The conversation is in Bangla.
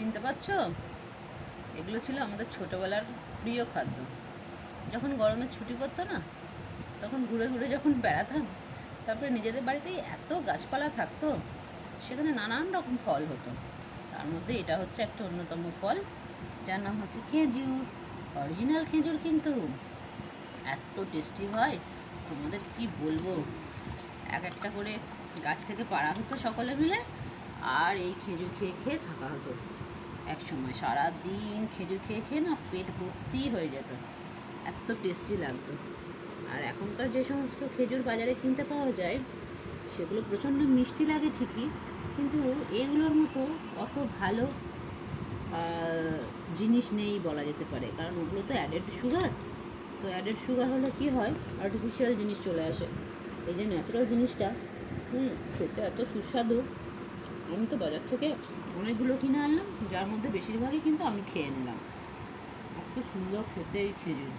চিনতে পারছ? এগুলো ছিল আমাদের ছোটোবেলার প্রিয় খাদ্য। যখন গরমে ছুটি পড়তো না, তখন ঘুরে ঘুরে যখন বেড়াতাম, তারপরে নিজেদের বাড়িতেই এত গাছপালা থাকতো, সেখানে নানান রকম ফল হতো। তার মধ্যে এটা হচ্ছে একটা অন্যতম ফল, যার নাম হচ্ছে খেজুর। অরিজিনাল খেজুর কিন্তু এত টেস্টি হয়, তোমাদের কি বলব? এক একটা করে গাছ থেকে পাড়া হতো সকলে মিলে, আর এই খেজুর খেয়ে খেয়ে থাকা হতো। এক সময় সারা দিন খেজুর খেয়ে খেয়ে না পেট ভর্তি হয়ে যেত। এত টেস্টি লাগতো। আর এখনকার যে সমস্ত খেজুর বাজারে কিনতে পাওয়া যায়, সেগুলো প্রচণ্ড মিষ্টি লাগে ঠিকই, কিন্তু এগুলোর মতো অত ভালো জিনিস নেই বলা যেতে পারে। কারণ ওগুলো তো অ্যাডেড সুগার তো অ্যাডেড সুগার হলে কি হয়? আর্টিফিশিয়াল জিনিস চলে আসে। এই যে ন্যাচারাল জিনিসটা, হুম, খেতে এত সুস্বাদু। আমি তো বাজার থেকে অনেকগুলো কিনে আনলাম, যার মধ্যে বেশিরভাগই কিন্তু আমি খেয়ে নিলাম। এত সুন্দর খেতে এই খেজুর